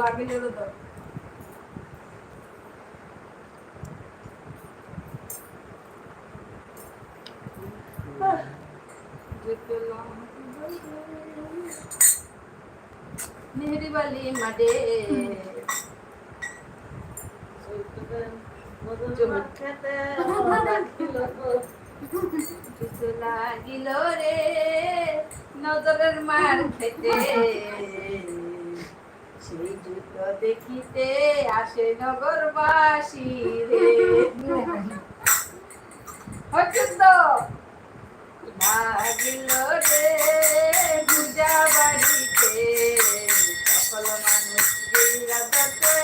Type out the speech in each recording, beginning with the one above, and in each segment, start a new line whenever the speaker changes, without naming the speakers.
লাগিয়ে দাও মেহরি বালি মাডে কিছু লাগিল রে নজরের মার খেতে। যুদ্ধ দেখিতে আসে নগরবাসী রে। তো লাগিল রে পূজা বাড়িতে। সকল মানুষ রাজাতে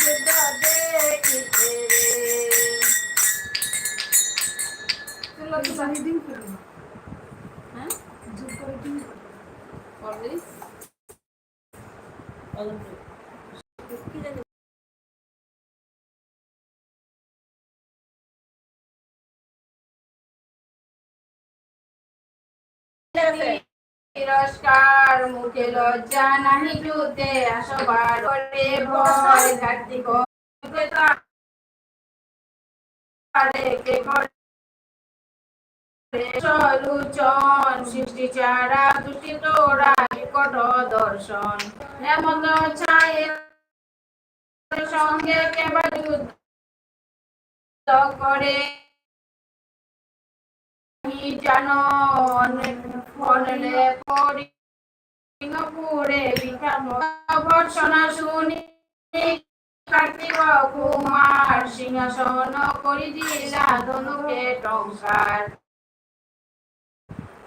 যুদ্ধ দেখিতে রে। তুলো তো
সারি দিন করে
হ্যাঁ?
যোগ করে দিন।
অলওয়েজ তিরস্কার মুখে লজ্জা নাহি জুতে আসবার করে ভয় ঘাটতি করে সলুচন সৃষ্টি চারা দুটি তোরা নিকট দর্শন। এমন ছায়ে সঙ্গে কেবল যুদ্ধ করে। ফলে পুরে ভর্ষণা শুনি। কার্তিক কুমার সিংহাসন করি দিলা ধনুকে টঙ্কার।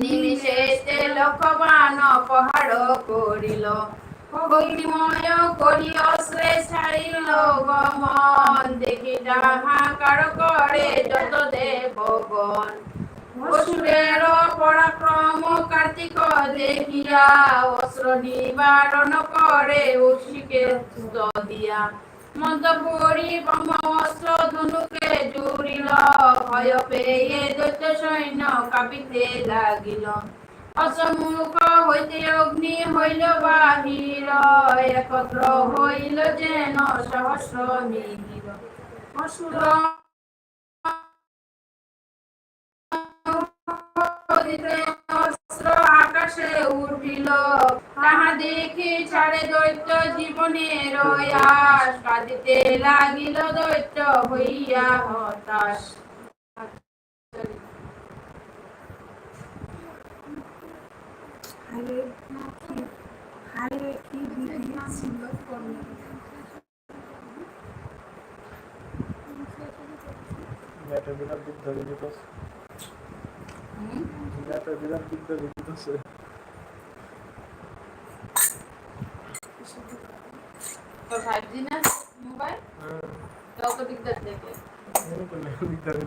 নিমিষেতে লক্ষবান পাহাড় করিল। অগ্নিময় করি অস্ত্রে ছাড়িল গমন। দেখি হাহাকার করে যত দেবগণ অসুরের পরাক্রম কার্তিক দেখিয়া, অস্ত্র নিবারণ করে অসিকে দিয়া। মন্তপুরী ব্রহ্ম অস্ত্র ধনুকে জুড়িল। ভয় পেয়ে দৈত্য সৈন্য কাঁপিতে লাগিল। অসমুখ হইতে অগ্নি হইল বাহির, একত্র হইল যেন সহস্র মিলিল অসুর আকাশে উঠিল। তাহা দেখে ছাড়ে দৈত্য জীবনের কাঁদিতে লাগিল দৈত্য হইয়া হতাশ।
হাইরে হাইরে কি বিধি ছিল কর্মে
এটা বিরাট যুদ্ধ বিজিতেছে
হুম?
এটা বিরাট যুদ্ধ বিজিতেছে
তোর ফাইভ জি না মোবাইল কত দিকদার দেখে
con la guitarra.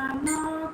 আমার